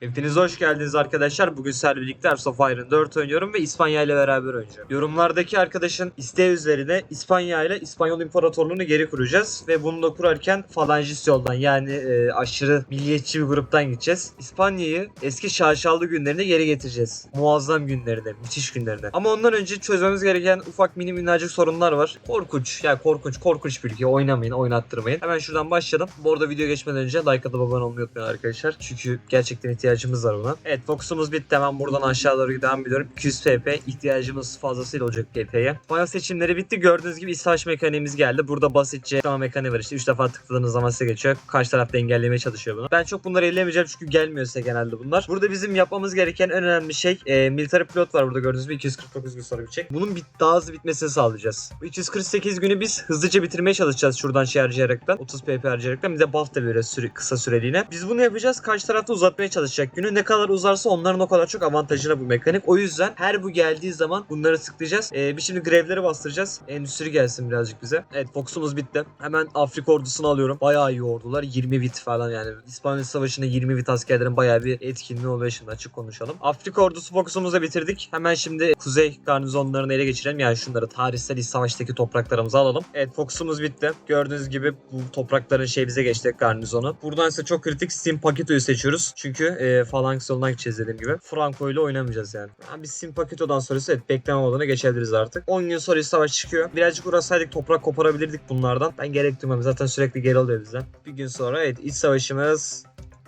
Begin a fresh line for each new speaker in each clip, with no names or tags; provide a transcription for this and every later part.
Hepiniz hoş geldiniz arkadaşlar. Bugün sizlerle birlikte of Iron 4 oynuyorum ve İspanya ile beraber oynayacağım. Yorumlardaki arkadaşın isteği üzerine İspanya ile İspanyol İmparatorluğunu geri kuracağız. Ve bunu da kurarken falangist yoldan yani e, aşırı milliyetçi bir gruptan gideceğiz. İspanya'yı eski şaşalı günlerine geri getireceğiz. Muazzam günlerine, müthiş günlerine. Ama ondan önce çözmemiz gereken ufak mini minnacık sorunlar var. Korkunç, yani korkunç, korkunç bir ülke. Oynamayın, oynattırmayın. Hemen şuradan başlayalım. Bu arada video geçmeden önce like atıp abone olmayı unutmayın arkadaşlar. Çünkü gerçekten ihtiyacımız var buna. Evet Fox'umuz bitti. Hemen buradan aşağı doğru devam ediyorum. 200 PP ihtiyacımız fazlasıyla olacak PP'ye. Baya seçimleri bitti. Gördüğünüz gibi savaş mekaniğimiz geldi. Burada basitçe tıklama mekaniği var işte. 3 defa tıkladığınız zaman size geçiyor. Karşı tarafta engellemeye çalışıyor bunu. Ben çok bunları ellemeyeceğim çünkü gelmiyor size genelde bunlar. Burada bizim yapmamız gereken en önemli şey e, military pilot var burada gördüğünüz gibi 249 gün sonra bitecek. Bunun bit daha hızlı bitmesini sağlayacağız. Bu 248 günü biz hızlıca bitirmeye çalışacağız şuradan şey harcayaraktan. 30 PP harcayaraktan. Bir de buff da veriyoruz süre, kısa süreliğine. Biz bunu yapacağız. Karşı tarafta uzatmaya çalışacak. Günü ne kadar uzarsa onların o kadar çok avantajına bu mekanik. O yüzden her bu geldiği zaman bunları tıklayacağız. Ee, bir şimdi grevleri bastıracağız. Endüstri gelsin birazcık bize. Evet Fox'umuz bitti. Hemen Afrika ordusunu alıyorum. Bayağı iyi ordular. 20 bit falan yani. İspanya Savaşı'nda 20 bit askerlerin bayağı bir etkinliği oluyor şimdi açık konuşalım. Afrika ordusu Fox'umuzu da bitirdik. Hemen şimdi kuzey garnizonlarını ele geçirelim. Yani şunları tarihsel iç savaştaki topraklarımızı alalım. Evet Fox'umuz bitti. Gördüğünüz gibi bu toprakların şey bize geçti garnizonu. Buradan ise çok kritik Sim Paketo'yu seçiyoruz. Çünkü e, Phalanx yolundan gideceğiz dediğim gibi. Franco ile oynamayacağız yani. yani biz Sim Paketo'dan sonrası evet bekleme moduna geçebiliriz artık. 10 gün sonra savaş çıkıyor. Birazcık uğraşsaydık toprak koparabilirdik bunlardan. Ben gerek duymam. Zaten sürekli geri alıyor bizden. Bir gün sonra evet iç savaşımız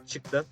çıktı.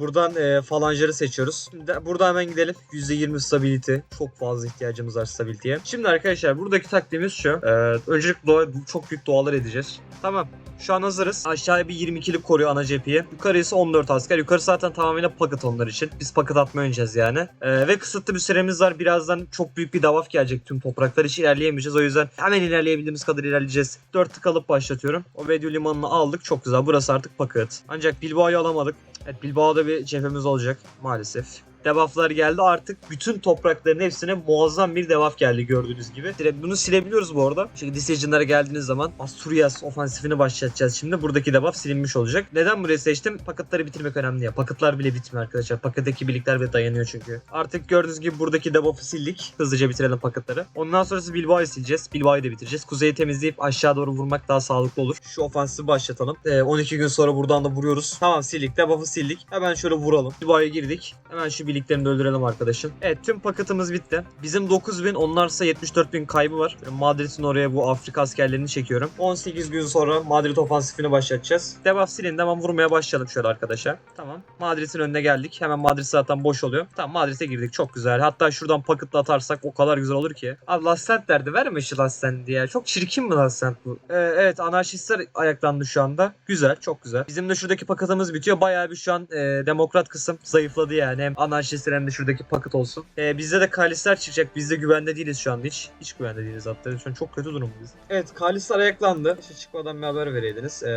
Buradan e, falanjları seçiyoruz. Şimdi burada hemen gidelim. %20 stability. Çok fazla ihtiyacımız var stability'ye. Şimdi arkadaşlar buradaki taktiğimiz şu. E, öncelikle doğa, çok büyük dualar edeceğiz. Tamam. Şu an hazırız. Aşağıya bir 22'lik koruyor ana cepheyi. Yukarı ise 14 asker. Yukarı zaten tamamıyla paket onlar için. Biz paket atmaya oynayacağız yani. Ee, ve kısıtlı bir süremiz var. Birazdan çok büyük bir davaf gelecek tüm topraklar. Hiç ilerleyemeyeceğiz. O yüzden hemen ilerleyebildiğimiz kadar ilerleyeceğiz. 4 tık alıp başlatıyorum. O Vedio limanını aldık. Çok güzel. Burası artık paket. Ancak Bilbao'yu alamadık. Evet Bilbao'da bir cephemiz olacak maalesef. Debufflar geldi artık bütün toprakların hepsine muazzam bir debuff geldi gördüğünüz gibi. Bunu silebiliyoruz bu arada. Çünkü Decision'lara geldiğiniz zaman Asturias ofansifini başlatacağız şimdi. Buradaki debuff silinmiş olacak. Neden burayı seçtim? Paketleri bitirmek önemli ya. Paketler bile bitmiyor arkadaşlar. Paketteki birlikler bile dayanıyor çünkü. Artık gördüğünüz gibi buradaki debuff'ı sildik. Hızlıca bitirelim paketleri. Ondan sonrası Bilbao'yu sileceğiz. Bilbao'yu da bitireceğiz. Kuzeyi temizleyip aşağı doğru vurmak daha sağlıklı olur. Şu ofansifi başlatalım. Ee, 12 gün sonra buradan da vuruyoruz. Tamam sildik. Debuff'ı sildik. Hemen şöyle vuralım. Bilbao'ya girdik. Hemen şu birliklerini de öldürelim arkadaşın. Evet tüm paketimiz bitti. Bizim 9000 onlarsa 74000 kaybı var. Madrid'in oraya bu Afrika askerlerini çekiyorum. 18 gün sonra Madrid ofansifini başlatacağız. Debuff silindi hemen vurmaya başlayalım şöyle arkadaşlar. Tamam. Madrid'in önüne geldik. Hemen Madrid zaten boş oluyor. Tamam Madrid'e girdik. Çok güzel. Hatta şuradan paketla atarsak o kadar güzel olur ki. Abi Lassent derdi. Verme şu Lassent diye. Çok çirkin mi Lassent bu? Ee, evet anarşistler ayaklandı şu anda. Güzel. Çok güzel. Bizim de şuradaki paketimiz bitiyor. Bayağı bir şu an e, demokrat kısım zayıfladı yani. Hem anarşistler hem de şuradaki paket olsun. Ee, bizde de kalisler çıkacak. Biz de güvende değiliz şu anda hiç. Hiç güvende değiliz hatta. Şu an çok kötü durumdayız. Evet kalisler ayaklandı. İşte çıkmadan bir haber vereydiniz. Ee,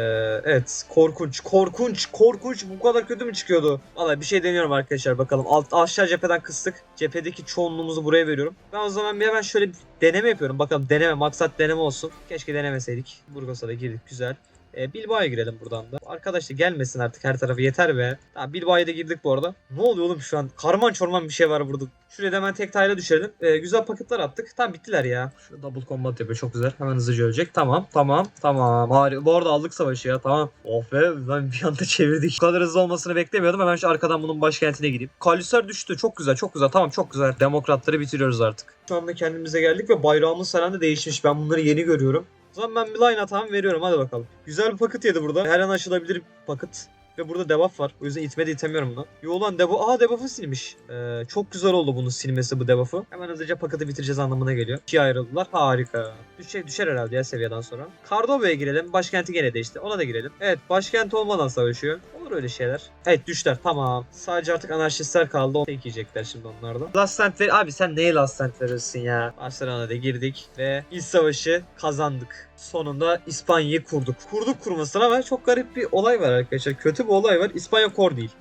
evet korkunç korkunç korkunç bu kadar kötü mü çıkıyordu? Valla bir şey deniyorum arkadaşlar bakalım. Alt, aşağı cepheden kıstık. Cephedeki çoğunluğumuzu buraya veriyorum. Ben o zaman bir hemen şöyle bir deneme yapıyorum. Bakalım deneme maksat deneme olsun. Keşke denemeseydik. Burgos'a da girdik güzel. E, Bilbao'ya girelim buradan da. Arkadaşlar gelmesin artık her tarafı yeter be. Tamam Bilbao'ya da girdik bu arada. Ne oluyor oğlum şu an? Karman çorman bir şey var burada. Şuraya da hemen tek tayla düşelim. E, güzel paketler attık. Tamam bittiler ya. Şu double combat yapıyor çok güzel. Hemen hızlıca ölecek. Tamam tamam tamam. Harika. Bu arada aldık savaşı ya tamam. Oh be ben bir anda çevirdik. Bu kadar hızlı olmasını beklemiyordum. Hemen şu arkadan bunun başkentine gideyim. Kalisler düştü. Çok güzel çok güzel. Tamam çok güzel. Demokratları bitiriyoruz artık. Şu anda kendimize geldik ve bayrağımız falan da değişmiş. Ben bunları yeni görüyorum. O zaman ben bir line atağım veriyorum hadi bakalım. Güzel bir paket yedi burada. Her an açılabilir bir paket. Ve burada debuff var. O yüzden itme de itemiyorum bunu. Yo lan debuff. Aa debuff'ı silmiş. Ee, çok güzel oldu bunun silmesi bu debuff'ı. Hemen hızlıca paketi bitireceğiz anlamına geliyor. İkiye ayrıldılar. Harika. Düşecek düşer herhalde ya seviyeden sonra. Cardova'ya girelim. Başkenti gene değişti. Ona da girelim. Evet başkent olmadan savaşıyor. Olur öyle şeyler. Evet düşler tamam. Sadece artık anarşistler kaldı. Onu yiyecekler şimdi onlardan. Last Stand ver. Abi sen neye Last Stand verirsin ya? Barcelona'da girdik ve ilk savaşı kazandık. Sonunda İspanya'yı kurduk. Kurduk kurmasına ama çok garip bir olay var arkadaşlar. Kötü bir olay var. İspanya kor değil.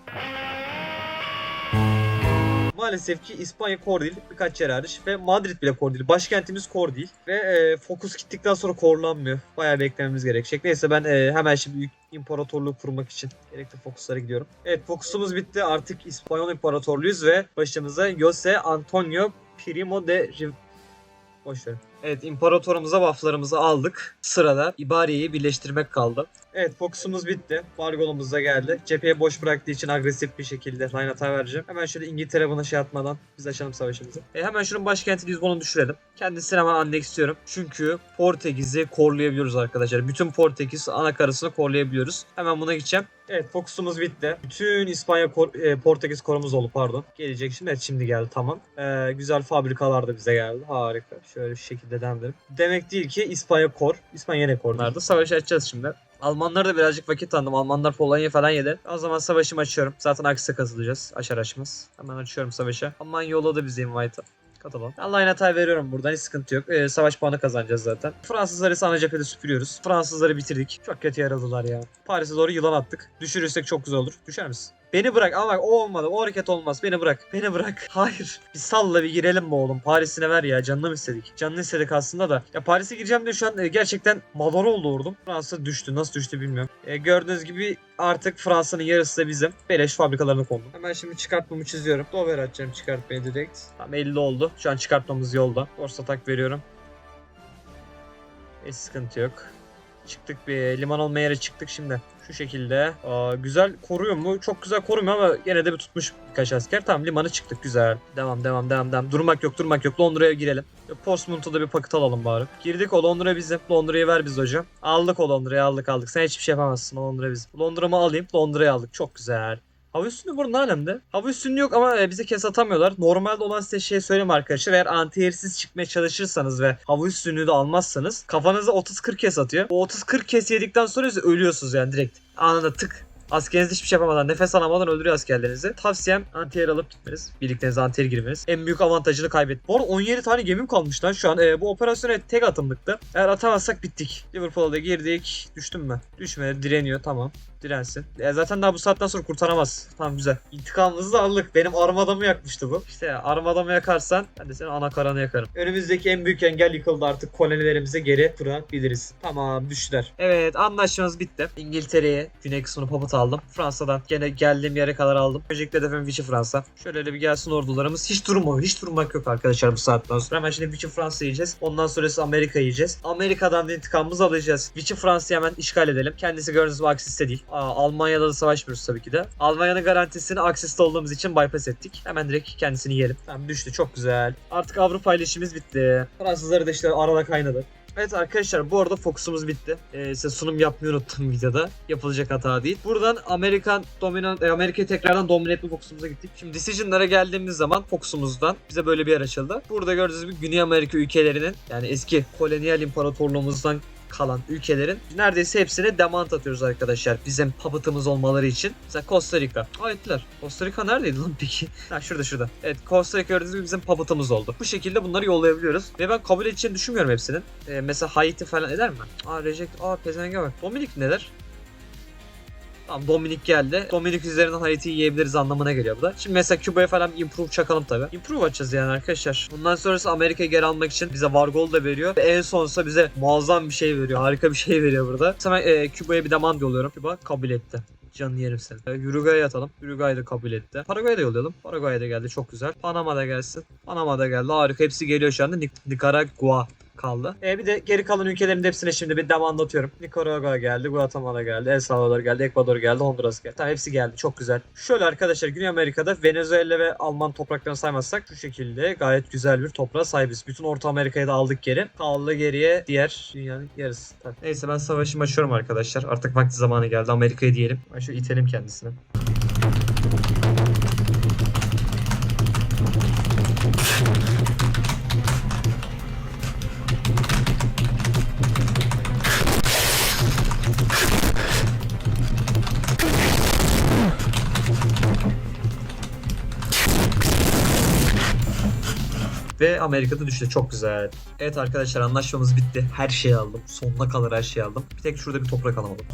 Maalesef ki İspanya kor değil. Birkaç yer hariç. Ve Madrid bile kor değil. Başkentimiz kor değil. Ve e, fokus gittikten sonra korlanmıyor. Bayağı beklememiz gerekecek. Neyse ben e, hemen şimdi imparatorluğu kurmak için gerekli fokuslara gidiyorum. Evet fokusumuz bitti. Artık İspanyol İmparatorluğuyuz ve başımıza Jose Antonio Primo de Riv... Boş verin. Evet imparatorumuza bufflarımızı aldık. Sırada İbariye'yi birleştirmek kaldı. Evet fokusumuz bitti. Vargolumuz da geldi. Cepheyi boş bıraktığı için agresif bir şekilde line hata vereceğim. Hemen şöyle İngiltere buna şey atmadan biz açalım savaşımızı. E, hemen şunun başkenti Lizbon'u düşürelim. Kendisini hemen anneksiyorum. Çünkü Portekiz'i korlayabiliyoruz arkadaşlar. Bütün Portekiz ana karasını korlayabiliyoruz. Hemen buna gideceğim. Evet fokusumuz bitti. Bütün İspanya kor- e, Portekiz korumuz oldu pardon. Gelecek şimdi evet şimdi geldi tamam. Ee, güzel fabrikalar da bize geldi. Harika. Şöyle şu şekilde edelim. Demek değil ki İspanya kor. İspanya yine korlardı. Savaş açacağız şimdi. Almanlara da birazcık vakit tanıdım. Almanlar Polonya falan yedi. O zaman savaşımı açıyorum. Zaten aksine katılacağız. Açar açmaz. Hemen açıyorum savaşa. Almanya yolladı bizi invite'a. Katalım. Allah'ın hatay veriyorum buradan hiç sıkıntı yok. Ee, savaş puanı kazanacağız zaten. Fransızları ise ana cephede süpürüyoruz. Fransızları bitirdik. Çok kötü yaralılar ya. Paris'e doğru yılan attık. Düşürürsek çok güzel olur. Düşer misin? Beni bırak ama bak o olmadı. O hareket olmaz. Beni bırak. Beni bırak. Hayır. Bir salla bir girelim mi oğlum? Paris'ine ver ya. Canını istedik? Canını istedik aslında da. Ya Paris'e gireceğim diye şu an e, gerçekten madar oldu ordum. Fransa düştü. Nasıl düştü bilmiyorum. E, gördüğünüz gibi artık Fransa'nın yarısı da bizim. Beleş fabrikalarına kondu. Hemen şimdi çıkartmamı çiziyorum. Dover atacağım çıkartmayı direkt. Tam 50 oldu. Şu an çıkartmamız yolda. Force atak veriyorum. Hiç sıkıntı yok. Çıktık bir liman olmaya yere çıktık şimdi. Şu şekilde. Aa, güzel koruyor mu? Çok güzel korumuyor ama gene de bir tutmuş birkaç asker. Tamam limanı çıktık güzel. Devam devam devam devam. Durmak yok durmak yok. Londra'ya girelim. Portsmouth'a da bir paket alalım bari. Girdik o Londra bizim. Londra'yı ver biz hocam. Aldık o Londra'yı aldık aldık. Sen hiçbir şey yapamazsın Londra bizim. Londra'mı alayım. Londra'yı aldık. Çok güzel. Hava üstünlüğü burada ne alemde? Hava üstünlüğü yok ama e, bize kes atamıyorlar. Normalde olan size şey söyleyeyim arkadaşlar. Eğer anti çıkmaya çalışırsanız ve hava üstünlüğü de almazsanız kafanıza 30-40 kes atıyor. O 30-40 kes yedikten sonra siz ölüyorsunuz yani direkt. Anında tık. Askeriniz hiçbir şey yapamadan, nefes alamadan öldürüyor askerlerinizi. Tavsiyem anti alıp gitmeniz. Birliklerinize anti girmeniz. En büyük avantajını kaybet. Bu arada 17 tane gemim kalmış lan şu an. Ee, bu operasyona tek atımlıktı. Eğer atamazsak bittik. Liverpool'a da girdik. Düştüm mü? Düşmedi. Direniyor. Tamam. Dirensin. E, zaten daha bu saatten sonra kurtaramaz. Tamam güzel. İntikamımızı da aldık. Benim armadamı yakmıştı bu. İşte ya, armadamı yakarsan ben de senin ana karanı yakarım. Önümüzdeki en büyük engel yıkıldı artık. Kolonilerimize geri kurabiliriz. Tamam düştüler. Evet anlaşmamız bitti. İngiltere'ye güney kısmını papıt aldım. Fransa'dan gene geldiğim yere kadar aldım. Öncelikle hedefim Vichy Fransa. Şöyle bir gelsin ordularımız. Hiç durma, hiç durmak yok arkadaşlar bu saatten sonra. Hemen şimdi Vichy Fransa yiyeceğiz. Ondan sonrası Amerika yiyeceğiz. Amerika'dan da intikamımızı alacağız. Vichy Fransa'yı hemen işgal edelim. Kendisi gördüğünüz gibi Aksis'te değil. Almanya'da da savaşmıyoruz tabii ki de. Almanya'nın garantisini Aksis'te olduğumuz için bypass ettik. Hemen direkt kendisini yiyelim. Tamam düştü çok güzel. Artık Avrupa ile işimiz bitti. Fransızları da işte arada kaynadı. Evet arkadaşlar bu arada fokusumuz bitti. Ee, size sunum yapmayı unuttum videoda. Yapılacak hata değil. Buradan Amerikan dominant, e, Amerika'yı tekrardan domine etme fokusumuza gittik. Şimdi decision'lara geldiğimiz zaman fokusumuzdan bize böyle bir yer açıldı. Burada gördüğünüz gibi Güney Amerika ülkelerinin yani eski kolonyal imparatorluğumuzdan kalan ülkelerin neredeyse hepsine demand atıyoruz arkadaşlar. Bizim papıtımız olmaları için. Mesela Costa Rica. Aa ettiler. Costa Rica neredeydi lan peki? ha şurada şurada. Evet Costa Rica gördüğünüz gibi bizim papıtımız oldu. Bu şekilde bunları yollayabiliyoruz. Ve ben kabul edeceğini düşünmüyorum hepsinin. Ee, mesela Haiti falan eder mi? Aa reject. Aa pezenge bak. Dominik ne der? Dominik geldi. Dominik üzerinden Haiti'yi yiyebiliriz anlamına geliyor bu da. Şimdi mesela Küba'ya falan improve çakalım tabi. Improve açacağız yani arkadaşlar. Bundan sonrası Amerika'yı geri almak için bize Vargol da veriyor. Ve en sonsa bize muazzam bir şey veriyor. Harika bir şey veriyor burada. Hemen e, Küba'ya bir demand yolluyorum. Küba kabul etti. Canını yerim seni. E, Uruguay'a atalım. Uruguay da kabul etti. Paraguay'a da yollayalım. Paraguay'a da geldi. Çok güzel. Panama'da gelsin. Panama'da geldi. Harika. Hepsi geliyor şu anda. Nik- Nicaragua kaldı. E bir de geri kalan ülkelerin hepsine şimdi bir devam anlatıyorum. Nicaragua geldi, Guatemala geldi, El Salvador geldi, Ekvador geldi, Honduras geldi. Tamam hepsi geldi. Çok güzel. Şöyle arkadaşlar Güney Amerika'da Venezuela ve Alman topraklarını saymazsak şu şekilde gayet güzel bir toprağa sahibiz. Bütün Orta Amerika'yı da aldık geri. Kaldı geriye diğer dünyanın yarısı. Tabii. Neyse ben savaşımı açıyorum arkadaşlar. Artık vakti zamanı geldi. Amerika'yı diyelim. Ben şöyle itelim kendisini. Ve Amerika'da düştü. Çok güzel. Evet arkadaşlar anlaşmamız bitti. Her şeyi aldım. Sonuna kadar her şeyi aldım. Bir tek şurada bir toprak alamadım.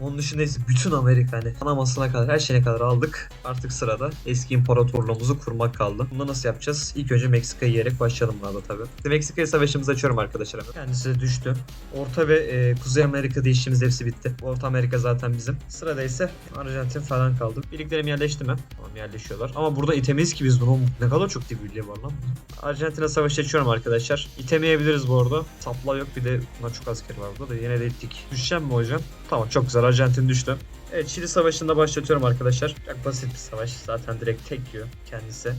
Onun dışında ise bütün Amerika hani Panamasına kadar her şeyine kadar aldık. Artık sırada eski imparatorluğumuzu kurmak kaldı. Bunu nasıl yapacağız? İlk önce Meksika'yı yiyerek başlayalım burada tabii. İşte Meksika'ya savaşımızı açıyorum arkadaşlar. Kendisi düştü. Orta ve e, Kuzey Amerika'da işimiz hepsi bitti. Orta Amerika zaten bizim. Sırada ise Arjantin falan kaldı. Birliklerim yerleşti mi? Tamam yerleşiyorlar. Ama burada itemeyiz ki biz bunu. Ne kadar çok dil birliği var lan. Arjantin'e savaş açıyorum arkadaşlar. İtemeyebiliriz bu arada. Sapla yok bir de buna çok asker var burada da yine de ettik. Düşeceğim mi hocam? Tamam çok güzel Arjantin düştü. Evet Çili Savaşı'nda başlatıyorum arkadaşlar. Çok basit bir savaş. Zaten direkt tek yiyor kendisi.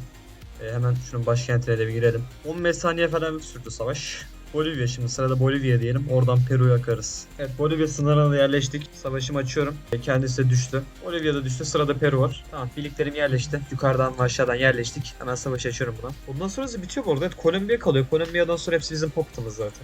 Ee, hemen şunun başkentine de bir girelim. 15 saniye falan sürdü savaş. Bolivya şimdi sırada Bolivya diyelim. Oradan Peru'ya akarız. Evet Bolivya sınırına da yerleştik. Savaşımı açıyorum. E, Kendisi de düştü. Bolivya da düştü. Sırada Peru var. Tamam birliklerim yerleşti. Yukarıdan ve aşağıdan yerleştik. Hemen savaş açıyorum buna. Bundan sonrası bitiyor bu arada. Evet Kolombiya kalıyor. Kolombiya'dan sonra hepsi bizim pocket'ımız zaten.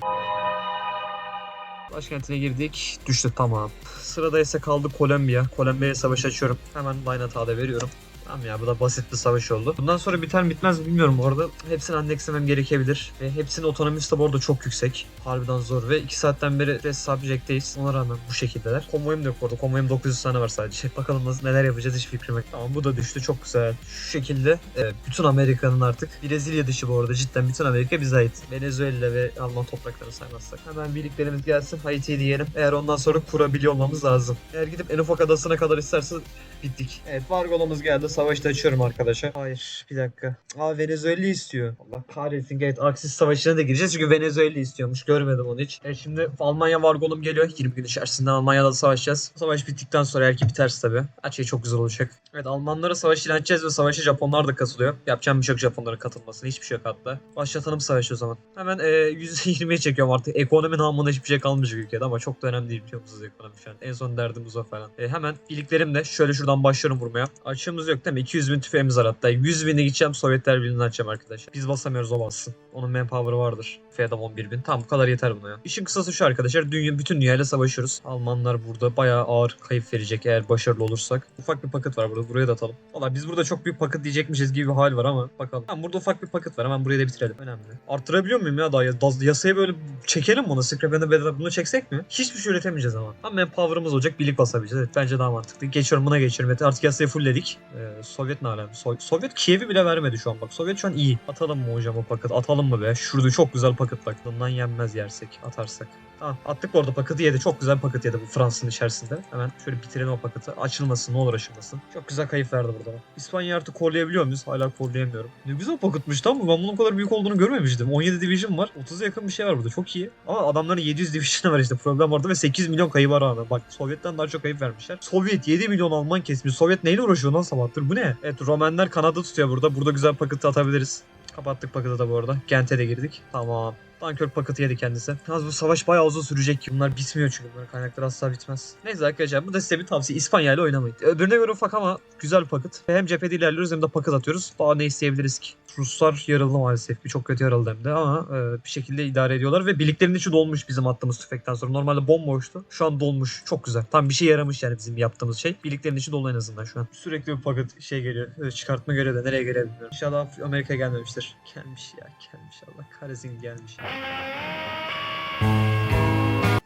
Başkentine girdik. Düştü tamam. Sırada ise kaldı Kolombiya. Kolombiya'ya savaş açıyorum. Hemen line hata'da veriyorum. Tamam ya bu da basit bir savaş oldu. Bundan sonra biter mi bitmez mi bilmiyorum bu arada. Hepsini annekslemem gerekebilir. Ve hepsinin otonomisi de bu arada çok yüksek. Harbiden zor ve 2 saatten beri Rest Subject'teyiz. Ona rağmen bu şekildeler. Konvoyum da yok orada. Konvoyum 900 tane var sadece. Bakalım nasıl, neler yapacağız hiç fikrim yok. Tamam bu da düştü çok güzel. Şu şekilde e, bütün Amerika'nın artık Brezilya dışı bu arada cidden bütün Amerika bize ait. Venezuela ve Alman topraklarını saymazsak. Hemen birliklerimiz gelsin. Haiti'yi diyelim. Eğer ondan sonra kurabiliyor olmamız lazım. Eğer gidip en ufak adasına kadar isterse bittik. Evet Vargolomuz geldi. Savaşta açıyorum arkadaşlar. Hayır bir dakika. Aa Venezuela istiyor. Allah kahretsin. Evet Aksis Savaşı'na da gireceğiz çünkü Venezuela istiyormuş. Görmedim onu hiç. Evet şimdi Almanya Vargolum geliyor. 20 gün içerisinde Almanya'da da savaşacağız. Savaş bittikten sonra eğer ki biterse tabii. Her şey çok güzel olacak. Evet Almanlara savaş ilan edeceğiz ve savaşa Japonlar da katılıyor. Yapacağım bir şey yok Japonların katılmasını. Hiçbir şey yok hatta. Başlatalım savaşı o zaman. Hemen e, %20'ye çekiyorum artık. Ekonomi namına hiçbir şey kalmayacak ülkede ama çok da önemli değil biliyor musunuz ekonomi şu an. En son derdimiz o falan. E, hemen birliklerimle şöyle şuradan başlıyorum vurmaya. Açığımız yok değil mi? 200 bin tüfeğimiz var hatta. 100 bine gideceğim Sovyetler Birliği'ni açacağım arkadaşlar. Biz basamıyoruz o bassın. Onun manpower'ı vardır. Fiyatım 11 bin. Tamam bu kadar yeter buna ya. İşin kısası şu arkadaşlar. Dünya, bütün dünyayla savaşıyoruz. Almanlar burada bayağı ağır kayıp verecek eğer başarılı olursak. Ufak bir paket var burada. Buraya da atalım. Valla biz burada çok büyük paket diyecekmişiz gibi bir hal var ama bakalım. Tamam burada ufak bir paket var. Hemen burayı da bitirelim. Önemli. Arttırabiliyor muyum ya daha? Ya- Daz- Yasaya böyle çekelim bunu. Scrap and Bedrock bunu çeksek mi? Hiçbir şey üretemeyeceğiz ama. Ama manpower'ımız olacak. Birlik basabileceğiz. Evet bence daha mantıklı. Geçiyorum buna geçiyorum. Evet artık yasayı fullledik. Ee, Sovyet ne? So- Sovyet Kiev'i bile vermedi şu an bak. Sovyet şu an iyi. Atalım mı hocam o paket? Atalım mı be? Şurada çok güzel paket bak. Bundan yenmez yersek. Atarsak. Tamam attık bu arada paketi yedi. Çok güzel paket yedi bu Fransa'nın içerisinde. Hemen şöyle bitirelim o paketi. Açılmasın ne olur açılmasın. Çok güzel kayıp verdi burada. İspanya artık korlayabiliyor muyuz? Hala korlayamıyorum. Ne güzel paketmiş lan bu. Ben bunun kadar büyük olduğunu görmemiştim. 17 division var. 30'a yakın bir şey var burada. Çok iyi. Ama adamların 700 division var işte. Problem vardı ve 8 milyon kayıp var abi. Bak Sovyet'ten daha çok kayıp vermişler. Sovyet 7 milyon Alman kesmiş. Sovyet neyle uğraşıyor lan sabahtır? Bu ne? Evet Romenler Kanada tutuyor burada. Burada güzel paketi atabiliriz. Kapattık paketi da bu arada. Gent'e de girdik. Tamam. Dunkirk paketi yedi kendisi. Yalnız bu savaş bayağı uzun sürecek ki. Bunlar bitmiyor çünkü. Bunların kaynakları asla bitmez. Neyse arkadaşlar bu da size bir tavsiye. İspanya ile oynamayın. Öbürüne göre ufak ama güzel bir paket. Hem cephede ilerliyoruz hem de paket atıyoruz. Daha ne isteyebiliriz ki? Ruslar yarıldı maalesef. Birçok kötü yarıldı hem de ama e, bir şekilde idare ediyorlar ve birliklerin içi dolmuş bizim attığımız tüfekten sonra. Normalde bomboştu. Şu an dolmuş. Çok güzel. Tam bir şey yaramış yani bizim yaptığımız şey. Birliklerin içi dolu en azından şu an. Sürekli bir paket şey geliyor. E, Çıkartma görevi de nereye geliyor bilmiyorum. İnşallah Amerika gelmemiştir. Gelmiş ya gelmiş Allah kahretsin gelmiş.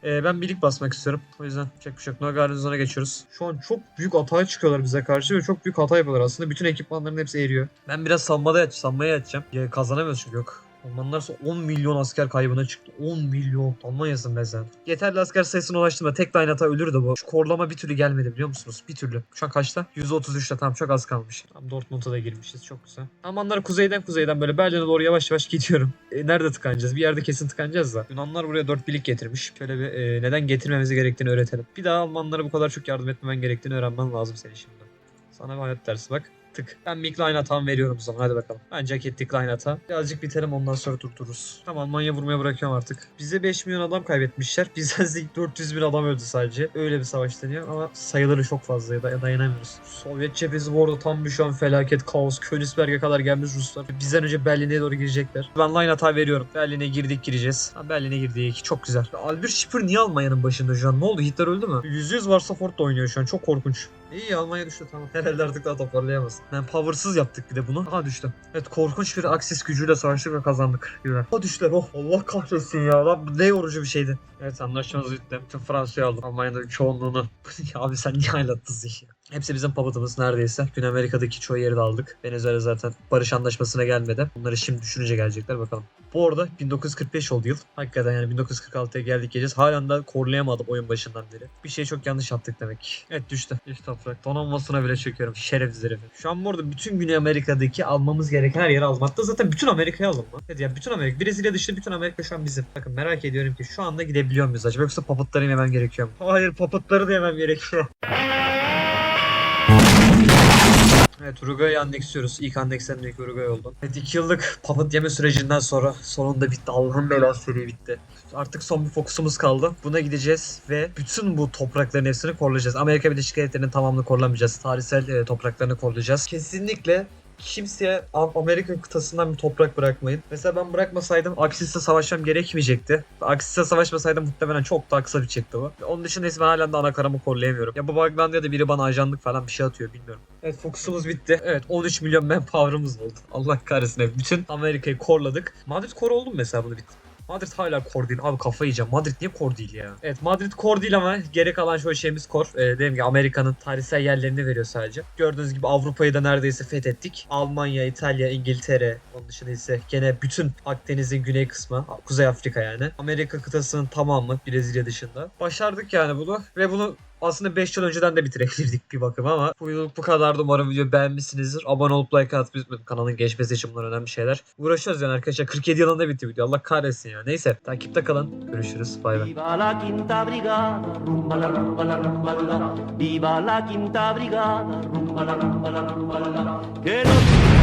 Ee, ben birlik basmak istiyorum. O yüzden yapacak bir şey yok. Geçiyoruz. Şu an çok büyük hataya çıkıyorlar bize karşı ve çok büyük hata yapıyorlar aslında. Bütün ekipmanların hepsi eriyor. Ben biraz sanmada yat, sanmaya yatacağım. Ya, kazanamıyoruz çünkü yok. Almanlarsa 10 milyon asker kaybına çıktı. 10 milyon. Almanya'sın be sen. Yeterli asker sayısına ulaştığında tek line hata ölür de bu. Şu korlama bir türlü gelmedi biliyor musunuz? Bir türlü. Şu an kaçta? 133'te tam çok az kalmış. Tam Dortmund'a da girmişiz çok güzel. Almanlar kuzeyden kuzeyden böyle Berlin'e doğru yavaş yavaş gidiyorum. E, nerede tıkanacağız? Bir yerde kesin tıkanacağız da. Yunanlar buraya 4 birlik getirmiş. Şöyle bir e, neden getirmemizi gerektiğini öğretelim. Bir daha Almanlara bu kadar çok yardım etmemen gerektiğini öğrenmen lazım senin şimdi. Sana bir hayat dersi bak. Tık. Ben Line hatam veriyorum o zaman hadi bakalım. Bence hak ettik Line hata. Birazcık bitelim ondan sonra durdururuz. Tamam Almanya vurmaya bırakıyorum artık. Bize 5 milyon adam kaybetmişler. Bizden 400 bin adam öldü sadece. Öyle bir savaş deniyor ama sayıları çok fazla ya da dayanamıyoruz. Sovyet cephesi bu arada tam bir şu an felaket, kaos. Königsberg'e kadar gelmiş Ruslar. Bizden önce Berlin'e doğru girecekler. Ben line hata veriyorum. Berlin'e girdik gireceğiz. Ha, Berlin'e girdik. Çok güzel. Albert Schipper niye Almanya'nın başında şu an? Ne oldu? Hitler öldü mü? %100 Varsa Ford da oynuyor şu an. Çok korkunç. İyi Almanya düştü tamam. Herhalde artık daha toparlayamaz. Ben powersız yaptık bir de bunu. Aha düştü. Evet korkunç bir aksis gücüyle savaştık ve kazandık. Güzel. Ha düştüler oh Allah kahretsin ya. Lan ne yorucu bir şeydi. Evet anlaşmamız bitti. Tüm Fransa'yı aldım. Almanya'daki çoğunluğunu. abi sen niye haylattın ya? Hepsi bizim papatımız neredeyse. Güney Amerika'daki çoğu yeri de aldık. Venezuela zaten barış anlaşmasına gelmedi. Bunları şimdi düşününce gelecekler bakalım. Bu arada 1945 oldu yıl. Hakikaten yani 1946'ya geldik geleceğiz. Halen daha korlayamadım oyun başından beri. Bir şey çok yanlış yaptık demek. Evet düştü. Düştü toprak. Donanmasına bile çöküyorum. Şerefsiz herif. Şu an burada bütün Güney Amerika'daki almamız gereken her yeri almakta. Zaten bütün Amerika'yı alın mı? Evet yani bütün Amerika. Brezilya dışında bütün Amerika şu an bizim. Bakın merak ediyorum ki şu anda gidebiliyor muyuz acaba? Yoksa papıtları yemem gerekiyor mu? Hayır papıtları da yemem gerekiyor. Evet Uruguay'ı anneksiyoruz. İlk anneksem ilk Uruguay oldu. Evet 2 yıllık papıt yeme sürecinden sonra sonunda bitti. Allah'ın belası seri bitti. Artık son bir fokusumuz kaldı. Buna gideceğiz ve bütün bu toprakların hepsini korlayacağız. Amerika Birleşik Devletleri'nin tamamını korlamayacağız. Tarihsel e, topraklarını korlayacağız. Kesinlikle kimseye Am- Amerika kıtasından bir toprak bırakmayın. Mesela ben bırakmasaydım Aksis'le savaşmam gerekmeyecekti. Aksis'le savaşmasaydım muhtemelen çok daha kısa bir çekti bu. Onun dışında ben halen de anakaramı korlayamıyorum. Ya bu Bagdad ya da biri bana ajanlık falan bir şey atıyor bilmiyorum. Evet fokusumuz bitti. Evet 13 milyon manpower'ımız oldu. Allah kahretsin. Bütün Amerika'yı korladık. Madrid kor oldu mu mesela bunu bitti? Madrid hala kor değil. Abi kafa yiyeceğim. Madrid niye kor değil ya? Evet Madrid kor değil ama geri kalan şöyle şeyimiz kor. Ee, dediğim gibi Amerika'nın tarihsel yerlerini veriyor sadece. Gördüğünüz gibi Avrupa'yı da neredeyse fethettik. Almanya, İtalya, İngiltere. Onun dışında ise gene bütün Akdeniz'in güney kısmı. Kuzey Afrika yani. Amerika kıtasının tamamı Brezilya dışında. Başardık yani bunu. Ve bunu aslında 5 yıl önceden de bitirebilirdik bir bakıma ama bu yıllık bu kadardı. Umarım videoyu beğenmişsinizdir. Abone olup like atmayı unutmayın. Kanalın geçmesi için bunlar önemli şeyler. Uğraşıyoruz yani arkadaşlar. 47 yılında bitti video. Allah kahretsin ya. Neyse takipte kalın. Görüşürüz. Bay bay.
Viva la quinta brigada, rumba la rumba la rumba la. Viva la quinta brigada, rumba la rumba la rumba la. Que los